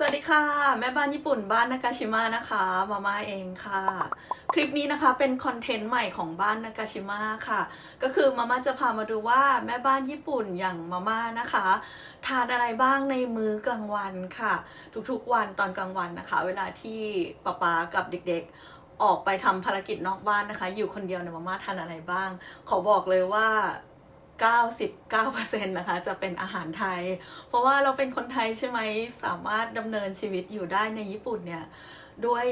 สวัสดีค่ะ แม่บ้านญี่ปุ่นบ้านนากาชิมะนะคะมาม่าเองค่ะ คลิปนี้นะคะเป็นคอนเทนต์ใหม่ของบ้านนากาชิมะค่ะ ก็คือมาม่าจะพามาดูว่าแม่บ้านญี่ปุ่นอย่างมาม่านะคะ ทานอะไรบ้างในมื้อกลางวันค่ะ ทุกๆวันตอนกลางวันนะคะ เวลาที่ป๊าป๊ากับเด็กๆ ออกไปทำภารกิจนอกบ้านนะคะ อยู่คนเดียวเนี่ยมาม่าทานอะไรบ้าง ขอบอกเลยว่า 99%นะคะจะเป็นอาหารไทย เพราะว่าเราเป็นคนไทยใช่ไหมสามารถดำเนินชีวิตอยู่ได้ในญี่ปุ่นเนี่ยด้วย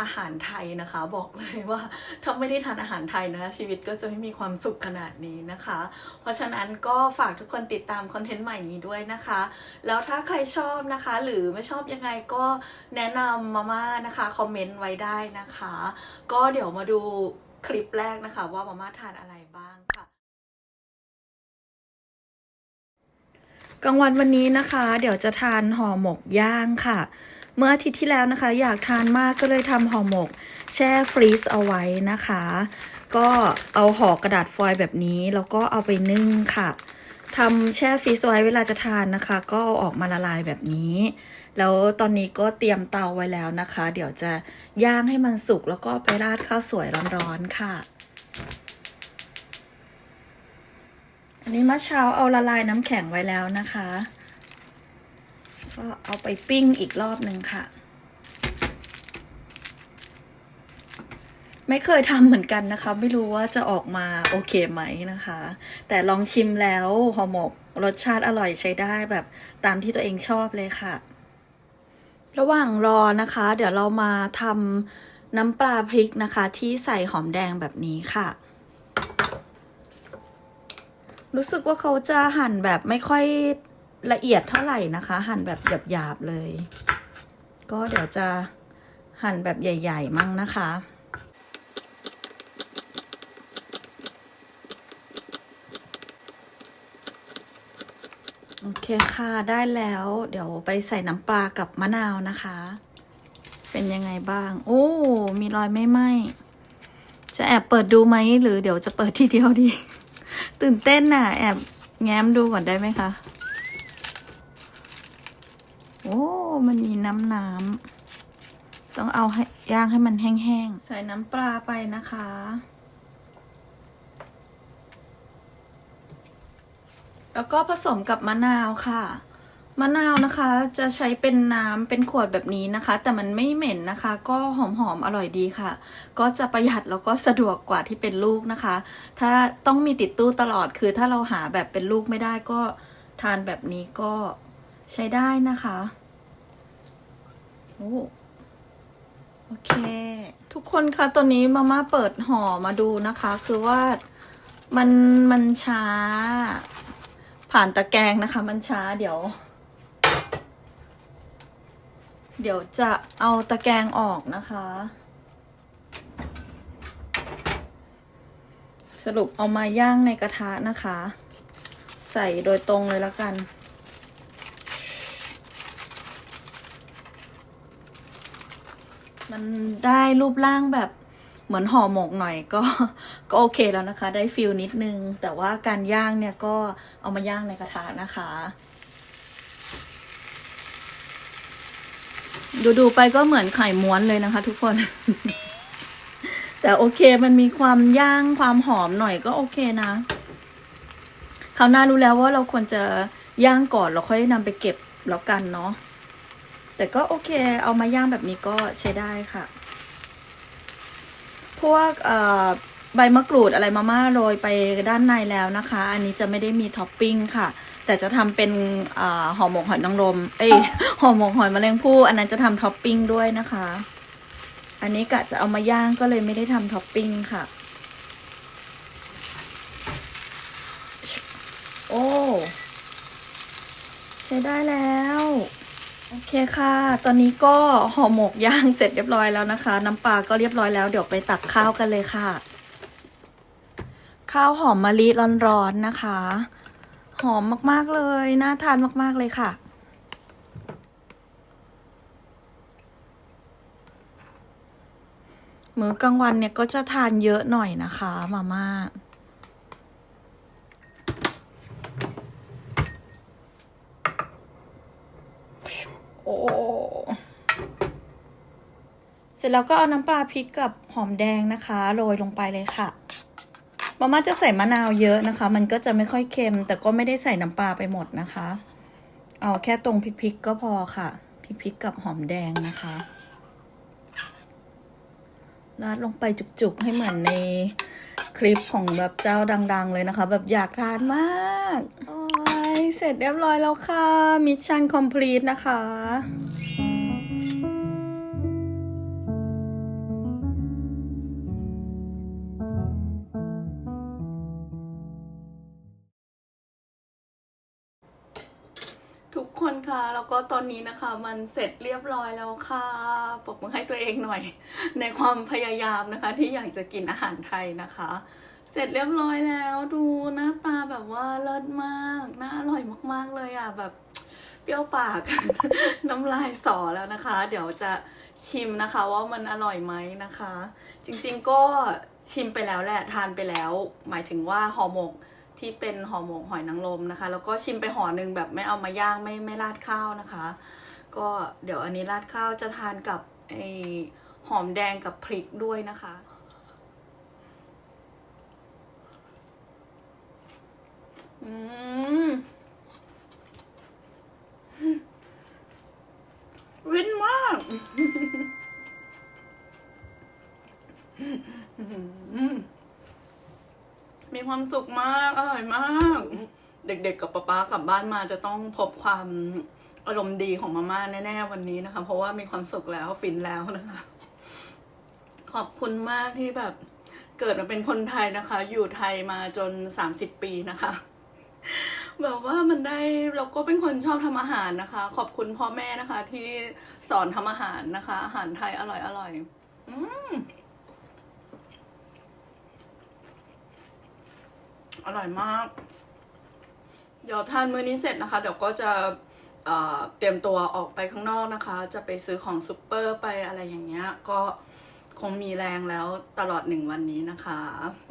อาหารไทยนะคะ บอกเลยว่าถ้าไม่ได้ทานอาหารไทยนะคะ ชีวิตก็จะไม่มีความสุขขนาดนี้นะคะ เพราะฉะนั้นก็ฝากทุกคนติดตามคอนเทนต์ใหม่นี้ด้วยนะคะ แล้วถ้าใครชอบนะคะ หรือไม่ชอบยังไงก็แนะนำมาม่านะคะคอมเมนต์ไว้ได้นะคะ ก็เดี๋ยวมาดูคลิปแรกนะคะ ว่ามาม่าทานอะไร กลางวันวันนี้นะคะ เดี๋ยวจะทานห่อหมกย่างค่ะ เมื่ออาทิตย์ที่แล้วนะคะ อยากทานมากก็เลยทำห่อหมก แช่ฟรีซเอาไว้นะคะ ก็เอาห่อกระดาษฟอยล์แบบนี้ แล้วก็เอาไปนึ่งค่ะทำแช่ฟรีซไว้เวลาจะทานนะคะ ก็เอาออกมาละลายแบบนี้ แล้วตอนนี้ก็เตรียมเตาไว้แล้วนะคะ เดี๋ยวจะย่างให้มันสุกแล้วก็ไปราดข้าวสวยร้อนๆค่ะ อันนี้เมื่อเช้าเอาละลายน้ำแข็งไว้แล้วนะคะ ก็เอาไปปิ้งอีกรอบหนึ่งค่ะ ไม่เคยทำเหมือนกันนะคะ ไม่รู้ว่าจะออกมาโอเคไหมนะคะ แต่ลองชิมแล้วห่อหมกรสชาติอร่อยใช้ได้แบบตามที่ตัวเองชอบเลยค่ะ ระหว่างรอนะคะ เดี๋ยวเรามาทำน้ำปลาพริกนะคะ ที่ใส่หอมแดงแบบนี้ค่ะ รู้สึกว่าเขาจะหั่นแบบไม่ค่อยละเอียดเท่าไหร่นะคะ หั่นแบบหยาบๆเลย ก็เดี๋ยวจะหั่นแบบใหญ่ ๆ มั่งนะคะโอเคค่ะได้แล้ว เดี๋ยวไปใส่น้ำปลากับมะนาวนะคะ เป็นยังไงบ้าง โอ้มีรอยไม่ไหมจะแอบเปิดดูไหมหรือเดี๋ยวจะเปิดทีเดียวดี ตื่นเต้นน่ะ แอบแง้มดูก่อนได้ไหมคะ โอ้ มันมีน้ำน้ำต้องเอาให้ย่างให้มันแห้งๆ ใส่น้ำปลาไปนะคะ แล้วก็ผสมกับมะนาวค่ะ มะนาวนะคะจะใช้เป็นน้ำเป็นขวดแบบนี้นะคะ แต่มันไม่เหม็นนะคะ ก็หอมๆอร่อยดีค่ะ ก็จะประหยัดแล้วก็สะดวกกว่าที่เป็นลูกนะคะ ถ้าต้องมีติดตู้ตลอดคือถ้าเราหาแบบเป็นลูกไม่ได้ก็ทานแบบนี้ก็ใช้ได้นะคะโอ้โอเค ทุกคนคะตอนนี้มาม่าเปิดห่อมาดูนะคะ คือว่ามันมันช้าผ่านตะแกรงนะคะ มันช้าเดี๋ยว เดี๋ยวจะเอาตะแกรงออกนะคะ สรุปเอามาย่างในกระทะนะคะ ใส่โดยตรงเลยล้วกันมันได้รูปร่างแบบเหมือนห่อหมกหน่อยก็ก็โอเคแล้วนะคะ ได้ฟิลนิดนึง แต่ว่าการย่างเนี่ยก็เอามาย่างในกระทะนะคะ ดูดูๆไปก็เหมือนไข่ม้วนเลยนะคะ ทุกคน แต่โอเคมันมีความย่างความหอมหน่อยก็โอเคนะคราวหน้ารู้แล้วว่าเราควรจะย่างก่อนแล้วค่อยนำไปเก็บแล้วกันเนาะแต่ก็โอเค เอามาย่างแบบนี้ก็ใช้ได้ค่ะ พวกใบมะกรูดอะไรมาม่าโรยไปด้านในแล้วนะคะ อันนี้จะไม่ได้มีท็อปปิ้งค่ะ แต่จะทำเป็นห่อหมกหอยนางรม เอ้ยห่อหมกหอยแมลงภู่อันนั้นจะทำท็อปปิ้งด้วยนะคะ อันนี้กะจะเอามาย่างก็เลยไม่ได้ทำท็อปปิ้งค่ะ โอ้ใช้ได้แล้ว โอเคค่ะ ตอนนี้ก็ห่อหมกย่างเสร็จเรียบร้อยแล้วนะคะ น้ำปลาก็เรียบร้อยแล้วเดี๋ยวไปตักข้าวกันเลยค่ะ ข้าวหอมมะลิร้อนๆนะคะ หอมมากๆเลย น่าทานมากๆเลยค่ะ มื้อกลางวันเนี่ยก็จะทานเยอะหน่อยนะคะ มาม่าโอ้เสร็จแล้วก็เอาน้ำปลาพริกกับหอมแดงนะคะ โรยลงไปเลยค่ะ มาม่าจะใส่มะนาวเยอะนะคะ มันก็จะไม่ค่อยเค็ม แต่ก็ไม่ได้ใส่น้ำปลาไปหมดนะคะ เอาแค่ตรงพริกๆก็พอค่ะ พริกๆกับหอมแดงนะคะราดลงไปจุกๆให้เหมือนในคลิปของแบบเจ้าดัง ๆ เลยนะคะ แบบอยากทานมากโอ้ยเสร็จเรียบร้อยแล้วค่ะ มิชชั่นคอมพลีทนะคะ คนค่ะ แล้วก็ตอนนี้นะคะ มันเสร็จเรียบร้อยแล้วค่ะปรบมือให้ตัวเองหน่อย ในความพยายามนะคะ ที่อยากจะกินอาหารไทยนะคะ เสร็จเรียบร้อยแล้วดูหน้าตาแบบว่าเลิศมากน่าอร่อยมาก ๆเลยอะแบบเปรี้ยวปากน้ำลายสอแล้วนะคะ เดี๋ยวจะชิมนะคะว่ามันอร่อยไหมนะคะ จริงๆก็ชิมไปแล้วแหละทานไปแล้ว หมายถึงว่าห่อหมก ที่เป็นห่อหมกหอยนางรมนะคะ แล้วก็ชิมไปห่อหนึ่งแบบไม่เอามาย่างไม่ไม่ราดข้าวนะคะ ก็เดี๋ยวอันนี้ราดข้าวจะทานกับไอหอมแดงกับพริกด้วยนะคะ อืมวินมาก อืม มีความสุขมาก อร่อยมาก เด็กๆกับป๊าป๊ากลับบ้านมาจะต้องพบความอารมณ์ดีของมาม่าแน่ๆวันนี้นะคะ เพราะว่ามีความสุขแล้วฟินแล้วนะคะ ขอบคุณมากที่แบบเกิดมาเป็นคนไทยนะคะ อยู่ไทยมาจนสามสิบปีนะคะแบบว่ามันได้เราก็เป็นคนชอบทำอาหารนะคะ ขอบคุณพ่อแม่นะคะ ที่สอนทำอาหารนะคะ อาหารไทยอร่อยอร่อยๆอืม อร่อยมาก เดี๋ยวทานมื้อนี้เสร็จนะคะ เดี๋ยวก็จะเตรียมตัวออกไปข้างนอกนะคะ จะไปซื้อของซูเปอร์ไปอะไรอย่างเงี้ย ก็คงมีแรงแล้วตลอดหนึ่งวันนี้นะคะ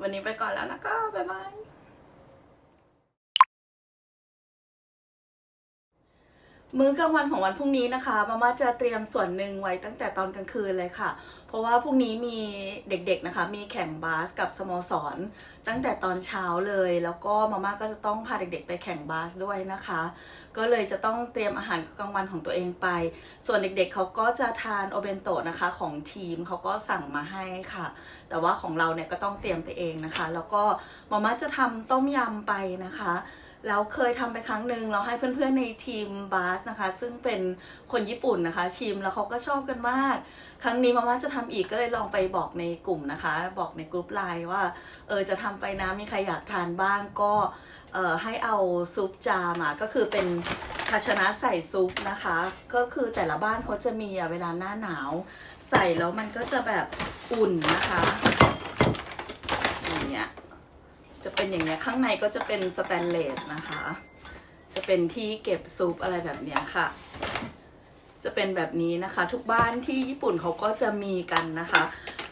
วันนี้ไปก่อนแล้วนะคะ บ๊ายบาย มื้อกลางวันของวันพรุ่งนี้นะคะมาม่าจะเตรียมส่วนหนึ่งไว้ตั้งแต่ตอนกลางคืนเลยค่ะ เพราะว่าพรุ่งนี้มีเด็กๆนะคะ มีแข่งบาสกับสโมสร ตั้งแต่ตอนเช้าเลย แล้วก็มาม่าก็จะต้องพาเด็กๆ ไปแข่งบาสด้วยนะคะ ก็เลยจะต้องเตรียมอาหารกลางวันของตัวเองไป ส่วนเด็กๆเขาก็จะทานโอเบนโตะนะคะของทีมเขาก็สั่งมาให้ค่ะ แต่ว่าของเราเนี่ยก็ต้องเตรียมไปเองนะคะ แล้วก็มาม่าจะทำต้มยำไปนะคะ แล้วเคยทำไปครั้งหนึ่งเราให้เพื่อนๆในทีมบาสนะคะ ซึ่งเป็นคนญี่ปุ่นนะคะ ชิมแล้วเขาก็ชอบกันมาก ครั้งนี้มาม่าจะทำอีกก็เลยลองไปบอกในกลุ่มนะคะ บอกในกลุ่มไลน์ว่าเออจะทำไปนะมีใครอยากทานบ้างก็เออให้เอาซุปจามาก็คือเป็นภาชนะใส่ซุปนะคะ ก็คือแต่ละบ้านเขาจะมีเวลาหน้าหนาว ใส่แล้วมันก็จะแบบอุ่นนะคะอย่างเงี้ย จะเป็น อย่างเงี้ยข้างในก็จะเป็นสแตนเลสนะคะ จะเป็นที่เก็บซุปอะไรแบบเนี้ยค่ะ จะเป็นแบบนี้นะคะ ทุกบ้านที่ญี่ปุ่นเขาก็จะมีกันนะคะ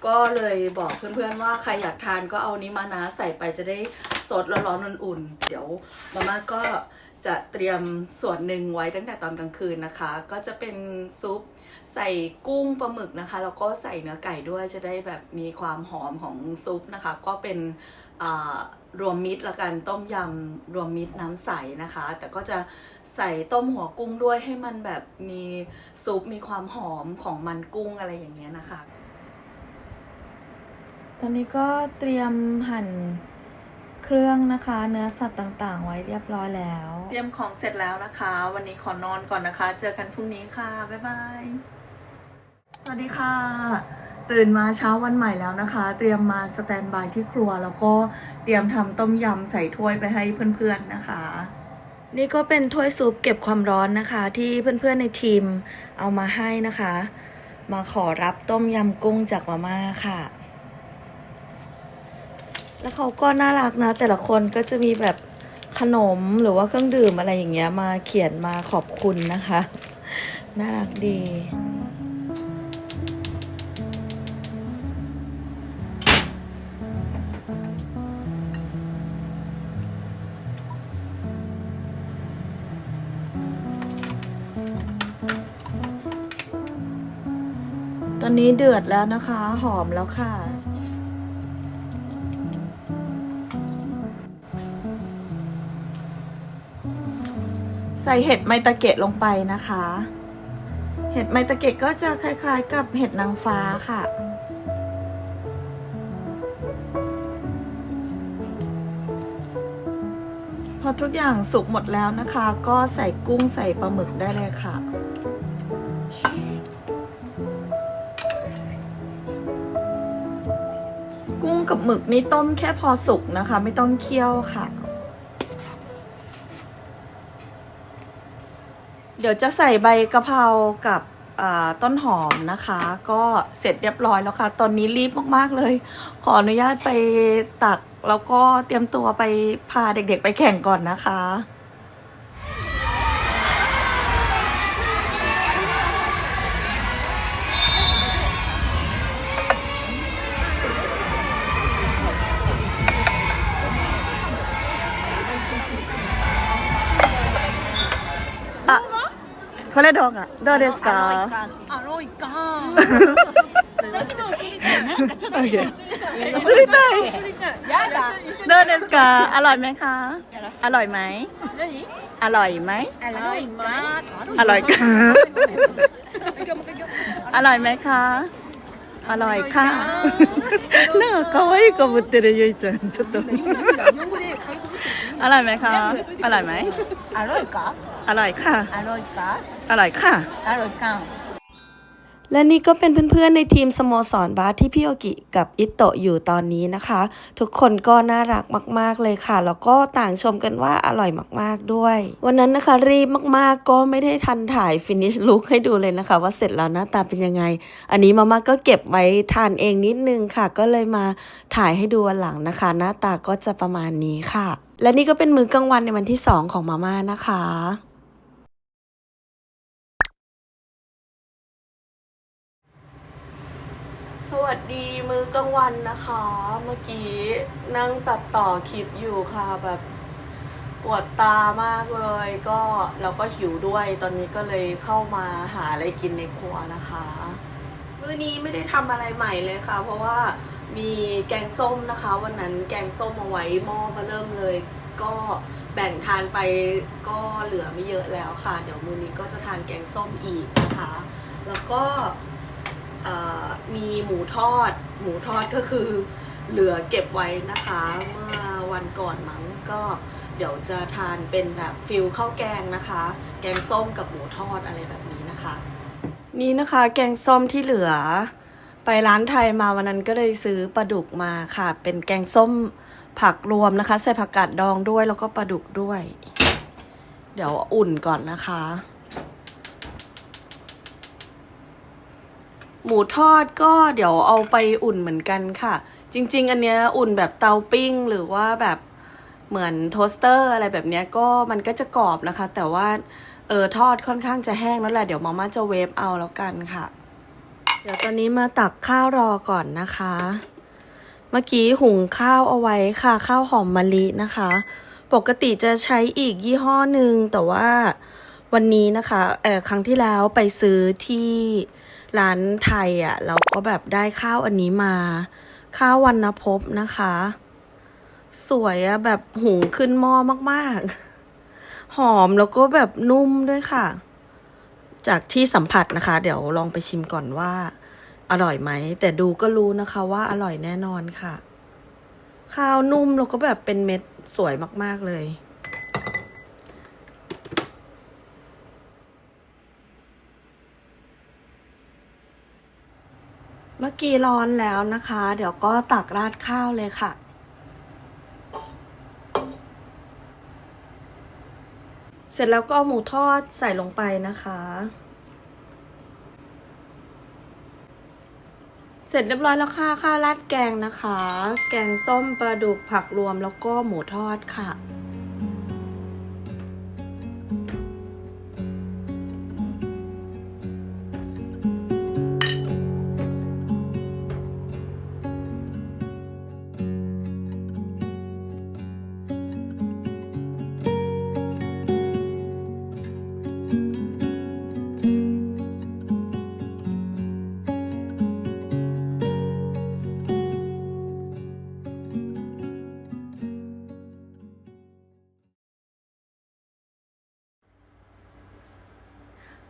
ก็เลยบอกเพื่อนๆว่าใครอยากทานก็เอานี้มานะใส่ไปจะได้สดร้อนๆอุ่นๆเดี๋ยวมาม่าก็จะเตรียมส่วนหนึ่งไว้ตั้งแต่ตอนกลางคืนนะคะ ก็จะเป็นซุปใส่กุ้งปลาหมึกนะคะแล้วก็ใส่เนื้อไก่ด้วยจะได้แบบมีความหอมของซุปนะคะ ก็เป็น รวมมิตรละกันต้มยำรวมมิตรน้ำใสนะคะ แต่ก็จะใส่ต้มหัวกุ้งด้วยให้มันแบบมีซุปมีความหอมของมันกุ้งอะไรอย่างเงี้ยนะคะ ตอนนี้ก็เตรียมหั่นเครื่องนะคะเนื้อสัตว์ต่างๆ ไว้เรียบร้อยแล้ว เตรียมของเสร็จแล้วนะคะ วันนี้ขอนอนก่อนนะคะ เจอกันพรุ่งนี้ค่ะ บ๊ายบาย สวัสดีค่ะ ตื่นมาเช้าวันใหม่แล้วนะคะ เตรียมมาสแตนบายที่ครัว แล้วก็เตรียมทำต้มยำใส่ถ้วยไปให้เพื่อนๆนะคะ นี่ก็เป็นถ้วยซุปเก็บความร้อนนะคะ ที่เพื่อนๆในทีมเอามาให้นะคะ มาขอรับต้มยำกุ้งจากมาม่าค่ะ แล้วเขาก็น่ารักนะ แต่ละคนก็จะมีแบบขนมหรือว่าเครื่องดื่มอะไรอย่างเงี้ยมาเขียนมาขอบคุณนะคะ น่ารักดี อนนี้เดือดแล้วนะคะ หอมแล้วค่ะ ใส่เห็ดไมตะเกะลงไปนะคะ เห็ดไมตะเกะก็จะคล้ายๆ กับเห็ดนางฟ้าค่ะพอทุกอย่างสุกหมดแล้วนะคะ ก็ใส่กุ้งใส่ปลาหมึกได้เลยค่ะ กุ้งกับหมึกนี่ต้มแค่พอสุกนะคะ ไม่ต้องเคี่ยวค่ะ เดี๋ยวจะใส่ใบกะเพรากับต้นหอมนะคะ ก็เสร็จเรียบร้อยแล้วค่ะ ตอนนี้รีบมากๆเลย ขออนุญาตไปตัก แล้วก็เตรียมตัวไปพาเด็กๆไปแข่งก่อนนะคะ これどうかどうですかアロイか。なんかちょっと釣りたいどやだ。うですかอร่อยไหมคะอร่อยไหม 何？อร่อยไหม アロイか。อร่อยかอร่อยไหมคะอร่อยค่ะなんか可愛いかぶってるゆいちゃんちょっと日本語で可愛いこと言ってอร่อยไหมคะอร่อยไหม アロイか。 อร่อยค่ะ อร่อยค่ะ อร่อยค่ะ อร่อยค่ะ และนี่ก็เป็นเพื่อนๆในทีมสโมสรบาสที่พี่โอกิกับอิโตอยู่ตอนนี้นะคะ ทุกคนก็น่ารักมาก ๆเลยค่ะ แล้วก็ต่างชมกันว่าอร่อยมากๆด้วย วันนั้นนะคะรีบมากๆก็ไม่ได้ทันถ่ายฟินิชลุกให้ดูเลยนะคะ ว่าเสร็จแล้วหน้าตาเป็นยังไง อันนี้มาม่าก็เก็บไว้ทานเองนิดนึงค่ะ ก็เลยมาถ่ายให้ดูวันหลังนะคะ หน้าตาก็จะประมาณนี้ค่ะ และนี่ก็เป็นมื้อกลางวันในวันที่ 2 ของมาม่านะคะ วัสดีมือกลางวันนะคะ เมื่อกี้นั่งตัดต่อคลิปอยู่ค่ะแบบปวดตามากเลย ก็แล้วก็หิวด้วยตอนนี้ก็เลยเข้ามาหาอะไรกินในครัวนะคะ มื้อนี้ไม่ได้ทำอะไรใหม่เลยค่ะ เพราะว่ามีแกงส้มนะคะ วันนั้นแกงส้มเอาไว้หม้อมาเริ่มเลย ก็แบ่งทานไปก็เหลือไม่เยอะแล้วค่ะ เดี๋ยวมื้อนี้ก็จะทานแกงส้มอีกนะคะ แล้วก็ มีหมูทอด หมูทอดก็คือเหลือเก็บไว้นะคะเมื่อวันก่อนมั้งก็เดี๋ยวจะทานเป็นแบบฟิลข้าวแกงนะคะ แกงส้มกับหมูทอดอะไรแบบนี้นะคะ นี่นะคะแกงส้มที่เหลือ ไปร้านไทยมาวันนั้นก็เลยซื้อปลาดุกมาค่ะ เป็นแกงส้มผักรวมนะคะ ใส่ผักกาดดองด้วยแล้วก็ปลาดุกด้วย เดี๋ยวอุ่นก่อนนะคะ หมูทอดก็เดี๋ยวเอาไปอุ่นเหมือนกันค่ะ จริง ๆ อันเนี้ยอุ่นแบบเตาปิ้งหรือว่าแบบเหมือนโทสเตอร์อะไรแบบเนี้ยก็มันก็จะกรอบนะคะ แต่ว่าเออทอดค่อนข้างจะแห้งนั่นแหละเดี๋ยวมาม่าจะเวฟเอาแล้วกันค่ะ เดี๋ยวตอนนี้มาตักข้าวรอก่อนนะคะ เมื่อกี้หุงข้าวเอาไว้ค่ะ ข้าวหอมมะลินะคะ ปกติจะใช้อีกยี่ห้อหนึ่งแต่ว่าวันนี้นะคะเออครั้งที่แล้วไปซื้อที่ ร้านไทยอะ่ะเราก็แบบได้ข้าวอันนี้มา ข้าววันนภพนะคะ สวยอะแบบหุงขึ้นหม้อมากๆ หอมแล้วก็แบบนุ่มด้วยค่ะ จากที่สัมผัสนะคะ เดี๋ยวลองไปชิมก่อนว่า อร่อยไหม แต่ดูก็รู้นะคะว่าอร่อยแน่นอนค่ะ ข้าวนุ่มแล้วก็แบบเป็นเม็ดสวยมากๆเลย เมื่อกี้ร้อนแล้วนะคะ เดี๋ยวก็ตักราดข้าวเลยค่ะ เสร็จแล้วก็เอาหมูทอดใส่ลงไปนะคะ เสร็จเรียบร้อยแล้วค่ะข้าวราดแกงนะคะ แกงส้มปลาดุกผักรวมแล้วก็หมูทอดค่ะ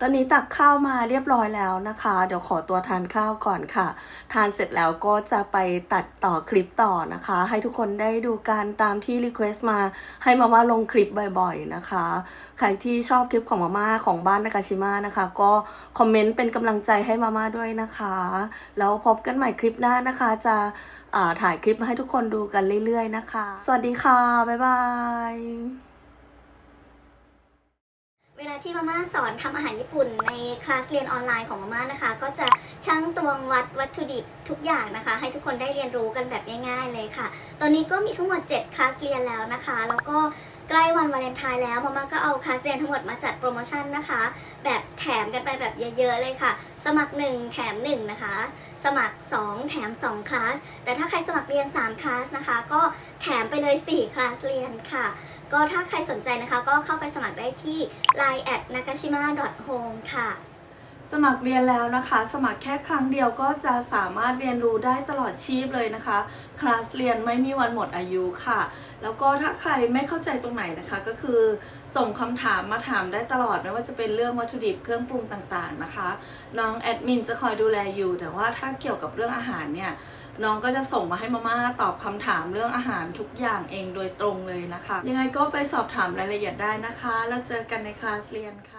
ตอนนี้ตักข้าวมาเรียบร้อยแล้วนะคะ เดี๋ยวขอตัวทานข้าวก่อนค่ะ ทานเสร็จแล้วก็จะไปตัดต่อคลิปต่อนะคะ ให้ทุกคนได้ดูกันตามที่รีเควสต์มา ให้มาม่าลงคลิปบ่อยๆนะคะ ใครที่ชอบคลิปของมาม่าของบ้านนากาชิมะนะคะ ก็คอมเมนต์เป็นกำลังใจให้มาม่าด้วยนะคะ แล้วพบกันใหม่คลิปหน้านะคะ จะอ่าถ่ายคลิปมาให้ทุกคนดูกันเรื่อยๆนะคะ สวัสดีค่ะ บ๊ายบาย ที่มาม่าสอนทำอาหารญี่ปุ่นในคลาสเรียนออนไลน์ของมาม่านะคะ ก็จะชั่งตวงวัดวัตถุดิบทุกอย่างนะคะ ให้ทุกคนได้เรียนรู้กันแบบง่าย ๆ เลยค่ะ ตอนนี้ก็มีทั้งหมด 7 คลาสเรียนแล้วนะคะ แล้วก็ใกล้วันวาเลนไทน์แล้วมาม่าก็เอาคลาสเรียนทั้งหมดมาจัดโปรโมชั่นนะคะ แบบแถมกันไปแบบเยอะๆเลยค่ะ สมัคร 1 แถม 1 นะคะ สมัคร 2 แถม 2 คลาส แต่ถ้าใครสมัครเรียน 3 คลาสนะคะ ก็แถมไปเลย 4 คลาสเรียนค่ะ ก็ถ้าใครสนใจนะคะ ก็เข้าไปสมัครได้ที่ line at nakashima home ค่ะ สมัครเรียนแล้วนะคะ สมัครแค่ครั้งเดียวก็จะสามารถเรียนรู้ได้ตลอดชีพเลยนะคะ คลาสเรียนไม่มีวันหมดอายุค่ะ แล้วก็ถ้าใครไม่เข้าใจตรงไหนนะคะ ก็คือส่งคำถามมาถามได้ตลอดไม่ว่าจะเป็นเรื่องวัตถุดิบเครื่องปรุงต่างๆนะคะ น้องแอดมินจะคอยดูแลอยู่ แต่ว่าถ้าเกี่ยวกับเรื่องอาหารเนี่ย น้องก็จะส่งมาให้มาม่าตอบคำถามเรื่องอาหารทุกอย่างเองโดยตรงเลยนะคะ ยังไงก็ไปสอบถามรายละเอียดได้นะคะ แล้วเจอกันในคลาสเรียนค่ะ